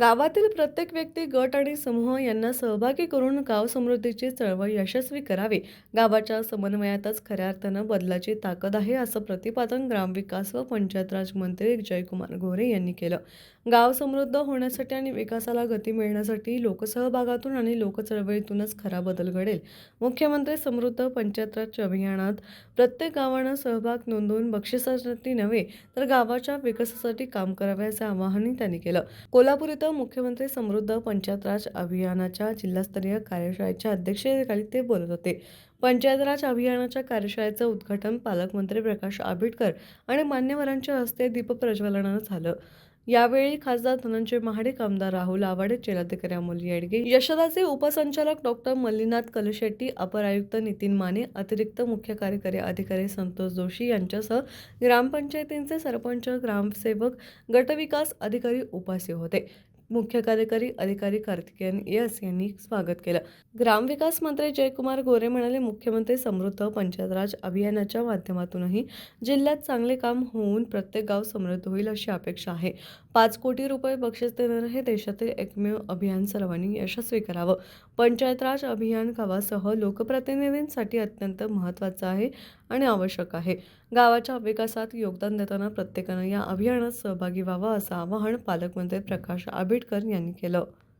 गावातील प्रत्येक व्यक्ती गट आणि समूह यांना सहभागी करून गाव समृद्धीची चळवळ यशस्वी करावी. गावाच्या समन्वयातच खऱ्या अर्थानं बदलाची ताकद आहे असं प्रतिपादन ग्रामविकास व पंचायत राज मंत्री जयकुमार गोरे यांनी केलं. गाव समृद्ध होण्यासाठी आणि विकासाला गती मिळण्यासाठी लोकसहभागातून आणि लोकचळवळीतूनच खरा बदल घडेल. मुख्यमंत्री समृद्ध पंचायत राज अभियानात प्रत्येक गावानं सहभाग नोंदवून बक्षिसासाठी नव्हे तर गावाच्या विकासासाठी काम करावे असं आवाहनही त्यांनी केलं. कोल्हापूर इथं मुख्यमंत्री समृद्ध पंचायत राज अभियानाच्या जिल्हास्तरीय कार्यशाळेच्या अध्यक्षतेखाली ते बोलत होते. पंचायत राज अभियानाच्या कार्यशाळेचं उद्घाटन पालकमंत्री प्रकाश आंबेडकर आणि मान्यवरांच्या हस्ते दीपप्रज्वलनानं झालं. यावेळी खासदार धनंजय महाडिक आमदार राहुल आवाडे जिल्हाधिकारी अमोल येडगे यशदाचे उपसंचालक डॉक्टर मल्लीनाथ कलशेट्टी अपर आयुक्त नितीन माने अतिरिक्त मुख्य कार्यकारी अधिकारी संतोष जोशी यांच्यासह ग्रामपंचायतींचे सरपंच ग्रामसेवक गटविकास अधिकारी उपस्थित होते. मुख्य कार्यकारी अधिकारी कार्तिकेयन एस यांनी स्वागत केलं. ग्रामविकास मंत्री जयकुमार गोरे म्हणाले मुख्यमंत्री समृद्ध पंचायत राज अभियानाच्या माध्यमातूनही जिल्ह्यात चांगले काम होऊन प्रत्येक गाव समृद्ध होईल अशी अपेक्षा आहे. पाच कोटी रुपये बक्षीस देणारं हे देशातील एकमेव अभियान सर्वांनी यशस्वी करावं. पंचायत राज अभियान गावासह लोकप्रतिनिधींसाठी अत्यंत महत्त्वाचं आहे. आणि आवश्यक आहे. गावाच्या विकासात योगदान देताना प्रत्येकानं या अभियानात सहभागी व्हावं असं आवाहन पालकमंत्री प्रकाश आंबेडकर यांनी केलं.